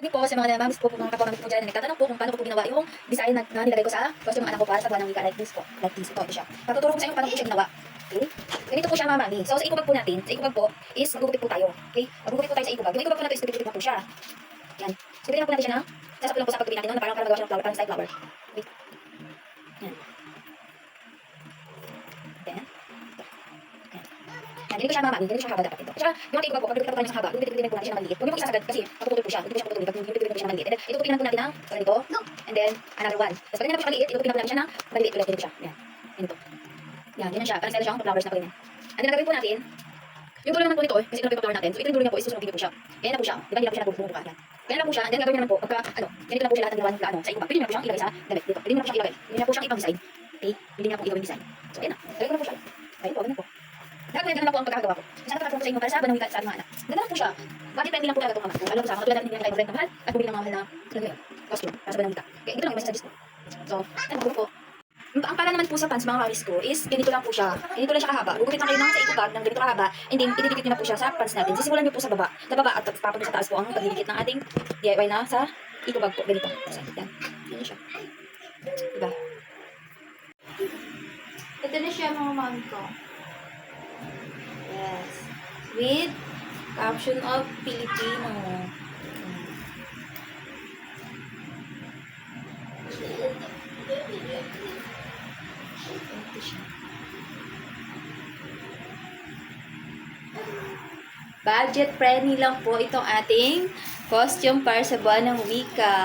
Hindi po sa mga namamis po, po mga kapwa po dyan na nagtatanong po kung paano ko po ginawa yung design na, na nilagay ko sa costume ng anak ko para sa buwan ng wika like this po. Like this, ito, ito siya. Patuturo ko sa inyo paano ko siya ginawa. Okay? Ganito po siya mamami. So sa ikubag po natin, sa ikubag po is magugupit po tayo. Okay? Magugupit po tayo sa ikubag. Yung ikubag po natin is gupit po po siya. Yan. So bigyan po natin siya ng sasap lang po sa pagkabit natin no, na parang parang gawa siya ng flower, parang style flower. Okay? Yan. Yan, ganito siya mamami. Ganito siya haba dapat ito. Tsaka, yung ating ikubag po, pag gupit po tayo ng haba, gupit-gupitin po natin siya ng maliit. Huwag po isasagad kasi mapuputol po siya. Hindi po siya puputulin pag gupit-gupitin po siya ng maliit. And then, ito po po natin ng ganito. And then, another one. Tapos pag ganyan po siya maliit, po natin siya ng maliit ulit. Ganito siya. Yan. Ganito. Yan, ganyan siya. Parang style siyang flowers na ganyan. And then, gagawin po natin, yung dulo naman po eh, kasi ito na po yung natin. So, ito yung dulo niya po, is susunod po siya. Ganyan na po siya. Di ba, hindi na po siya nagbubuka. Yan. Ganyan na po siya. And then, gagawin naman po, pagka, ano, ganito na po siya lahat ng ginawa na, ano, sa ikubag. Pwede niyo na po siyang ilagay sa damit. Dito. Pwede niyo na po siyang ilagay. Pwede niyo na po siyang ipang-design. Okay? Pwede niyo na po ilagay design. So, yan na. Ko na po siya. Ayun po, ganyan po. Po yan, ganun lang po ang pagkakagawa ko. Kasi nakatapos ko sa inyo para sa banang wika sa ating anak. Ganda lang po siya. Hindi lang po talaga itong ama ko? Alam ko sa mga tulad natin hindi kayo mag-rent ng mahal at bumili ng mga mahal na ano yun, costume para sa banang wika. Kaya ito lang yung suggest ko. So, ano po po. Ang para naman po sa pants, mga mamis ko, is ganito lang po siya. Ganito lang siya kahaba. Gugupit lang kayo ng sa ikubag ng ganito kahaba. And then, ididikit nyo na po siya sa pants natin. Sisimulan nyo po sa baba. Sa baba at papunta sa taas po ang pagdidikit ng ating DIY na sa ikubag po. Ganito. So. Yan siya. Diba? Ito na siya mga mami ko. With caption of Filipino. Budget friendly lang po itong ating costume para sa buwan ng wika.